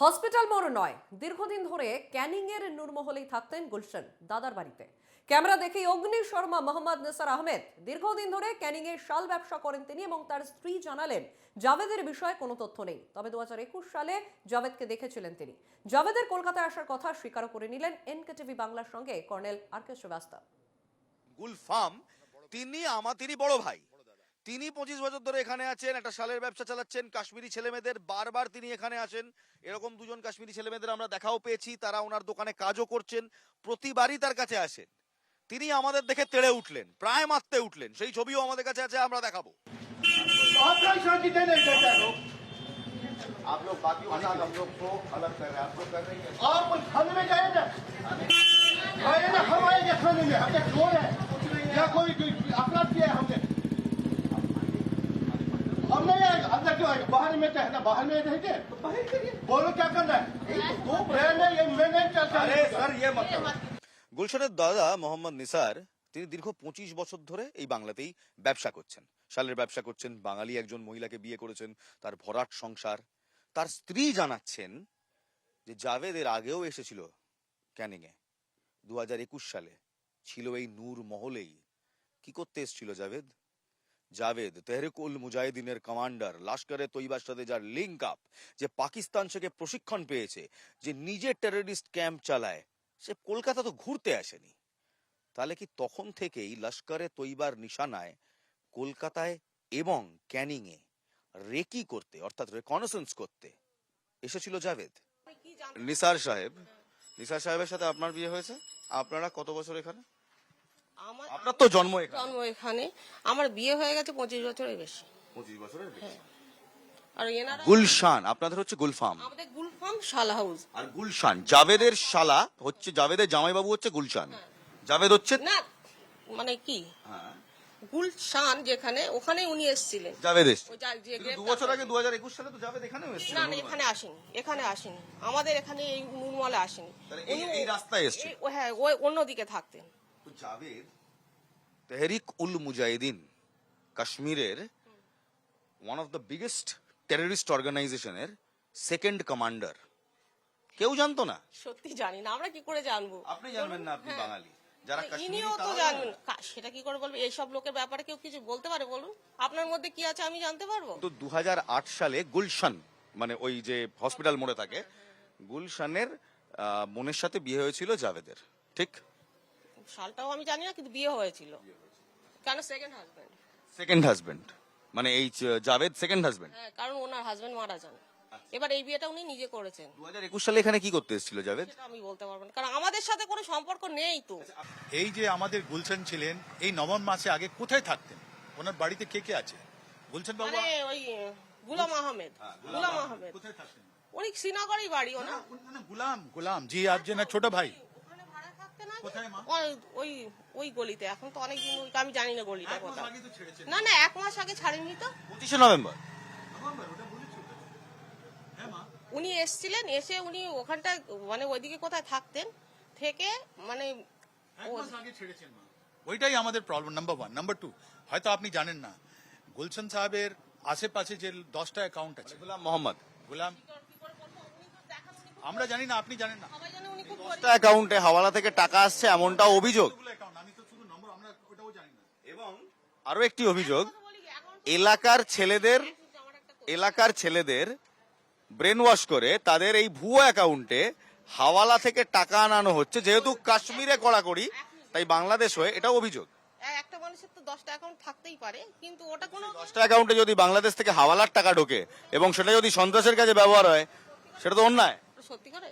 Hospital মোড় নয়, দীর্ঘদিন ধরে ক্যানিং এর নূরমহলেই থাকতেন গুলশান দাদার বাড়িতে। ক্যামেরা দেখে অগ্নি শর্মা, মোহাম্মদ নেসার আহমেদ দীর্ঘদিন ধরে ক্যানিং এর শাল ব্যবসা করেন তিনি এবং তার স্ত্রী জানালেন, জাভেদের বিষয়ে কোনো তথ্য নেই। তবে দু হাজার একুশ সালে জাভেদকে দেখেছিলেন তিনি। জাভেদের কলকাতায় আসার কথা স্বীকার করে নিলেন এনকেটিভি বাংলার সঙ্গে colonel R K Srivastava. Gulfam, তিনি আমার তিনি বড় ভাই। তিনি পঁচিশ বছর ধরে এখানে আছেন একটা শালের ব্যবসা চালাচ্ছেন কাশ্মীরি ছেলেমেয়েদের বারবার তিনি এখানে আসেন এরকম দুজন কাশ্মীরি ছেলেমেয়েদের আমরা দেখাও পেয়েছি তারা ওনার দোকানে কাজও করছেন প্রতিবারই তার কাছে আসেন তিনি আমাদের দেখে তেড়ে উঠলেন প্রায় মারতে উঠলেন সেই ছবিও আমাদের কাছে আছে আমরা দেখাবো आप लोग शांति दे नहीं देते लोग आप लोग बाकी के साथ हम लोग को अलग कर रहे हैं आप लोग कर रहे हैं और कोई खाने में जाए ना जाए ना हम आएंगे खाने में हमने चोर है या कोई बाहर में चाहे ना बाहर में रहेंगे बोलो क्या करना है दो ब्रांड है ये मैं नहीं चलता আরে স্যার ইয়ে মত গুলশনের দাদা মোহাম্মদ নিসার তিনি দীর্ঘ পঁচিশ বছর ধরে এই বাংলাতেই ব্যবসা করছেন শালের ব্যবসা করছেন বাঙালি একজন মহিলাকে বিয়ে করেছেন তার ভরাট সংসার তার স্ত্রী জানাচ্ছেন যে জাভেদ এর আগেও এসেছিল ক্যানিং এ দু হাজার একুশ সালে ছিল এই নূর মহলেই কি করতে এসেছিল জাভেদ জাভেদ তেহরিক উল মুজাহিদিনের কমান্ডার লস্করে তৈবার সাথে যার লিঙ্ক আপ যে পাকিস্তান থেকে প্রশিক্ষণ পেয়েছে যে নিজে টেররিস্ট ক্যাম্প চালায় সে কলকাতা তো ঘুরতে আসেনি। তাহলে কি তখন থেকেই লস্করে তৈবার নিশানায় কলকাতায় এবং ক্যানিংয়ে রেকি করতে অর্থাৎ রেকনেসেন্স করতে এসেছিল জাভেদ? নিসার সাহেব নিসার সাহেবের সাথে আপনার বিয়ে হয়েছে? আপনারা কত বছর এখানে? আপনার তো জন্ম এখানে। জন্ম এখানে। আমার বিয়ে হয়ে গেছে পঁচিশ বছরের বেশি। পঁচিশ বছরের বেশি। আর এনারা গুলশান আপনাদের হচ্ছে গুলফাম। আমাদের গুলফাম শাল হাউস। আর গুলশান জাভেদের শালা হচ্ছে জাভেদের জামাইবাবু হচ্ছে গুলশান। জাভেদ হচ্ছে না মানে কি? হ্যাঁ, গুলশান যেখানে ওখানে উনি এসেছিলেন। জাভেদ দু বছর আগে দু হাজার একুশ সালে তো জাভেদ এখানেও এসেছিল না না এখানে আসেনি। এখানে আসেনি। আমাদের এখানে এই নুনমালে আসেনি। এই- রাস্তায় এসছে? হ্যাঁ ওই অন্যদিকে থাকতেন। তো জাভেদ তেহরিক উল মুজাহিদিন কাশ্মীরের one of the biggest terrorist অর্গানাইজেশনের সেকেন্ড কমান্ডার কেউ জানতো না? সত্যি জানি না আমরা কি করে জানব? আপনি জানবেন না আপনি বাঙালি। যারা কাশ্মীরি ইনিও তো জানেন। সেটা কি করে বলবে? এইসব লোকের ব্যাপারে কেউ কিছু বলতে পারে বলুন? আপনার মধ্যে কি আছে আমি জানতে পারব? তো দু হাজার আট সালে গুলশান মানে ওই যে হসপিটাল মোড়ে থাকে গুলশানের আহ, বোনের সাথে বিয়ে হয়েছিল জাভেদের ঠিক? সালটাও আমি জানি না কিন্তু বিয়ে হয়েছিল। কেন সেকেন্ড হাজবেন্ড সেকেন্ড হাজবেন্ড মানে এই জাভেদ সেকেন্ড হাজবেন্ড হ্যাঁ কারণ ওনার হাজবেন্ড মারা যান। এবার এই বিয়েটা উনি নিজে করেছেন। দু সালে এখানে কি করতে এসেছিল জাভেদ? সেটা আমি বলতে পারব না কারণ আমাদের সাথে কোনো সম্পর্ক নেই তো। এই যে আমাদের গুলশান ছিলেন এই নবম মাসে আগে কোথায় থাকতেন? ওনার বাড়িতে কে কে আছে? গুলশান বাবু মানে ওই গুলাম আহমেদ গুলাম আহমেদ। কোথায় থাকতেন? উনি শ্রীনগরেই বাড়ি ওনা না, না, গুলাম গুলাম জি আর যে না ছোট ভাই ওখানে ভাড়া থাকতেন আগে? কোথায় মা? ওই- ওই ওই গলিতে। এখন তো অনেক দিন আমি জানি না গলিটা এক আগে না না এক মাস আগে ছাড়েনি তো। পঁচিশে নভেম্বর। হ্যাঁ মা? উনি এসছিলেন এসে উনি ওখানটা মানে ওইদিকে কোথায় থাকতেন থেকে মানে এক মাস আগে ছেড়েছেন মা। ওইটাই আমাদের problem number one number two হয়তো আপনি জানেন না গুলশান সাহেবের আশেপাশে যে দশটা অ্যাকাউন্ট আছে গুলাম মোহাম্মদ। গুলাম আমরা জানি না আপনি জানেন না। দশটা অ্যাকাউন্টে হাওয়ালা থেকে টাকা আসছে এমনটা অভিযোগ। কতগুলো account? আমি তো শুধু নম্বর আমরা ওটাও এবং আরও একটি অভিযোগ এলাকার ছেলেদের এলাকার ছেলেদের ব্রেন ওয়াশ করে তাদের এই ভুয়ো অ্যাকাউন্টে হাওয়ালা থেকে টাকা আনানো হচ্ছে যেহেতু কাশ্মীরে কড়াকড়ি তাই বাংলাদেশ হয়ে এটা অভিযোগ। একটা মানুষের তো দশটা অ্যাকাউন্ট থাকতেই পারে কিন্তু ওটা কোনো দশটা অ্যাকাউন্টে যদি বাংলাদেশ থেকে হাওয়ালার টাকা ঢোকে এবং সেটা যদি সন্ত্রাসের কাজে ব্যবহার হয় সেটা তো অন্যায়। সত্যি করে?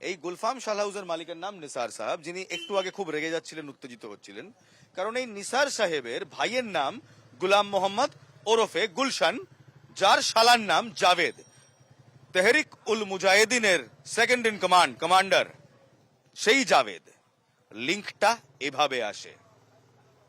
এই গুলফাম শাল হাউসের মালিকের নাম নিসার সাহেব, যিনি একটু আগে খুব রেগে যাচ্ছিলেন, উত্তেজিত হচ্ছিলেন। কারণ এই নিসার সাহেবের ভাইয়ের নাম গুলাম মোহাম্মদ ওরফে গুলশান, যার শালার নাম জাভেদ। তেহরিক উল মুজাহিদিনের সেকেন্ড ইন কমান্ড কমান্ডার সেই জাভেদ। লিঙ্কটা এভাবে আসে।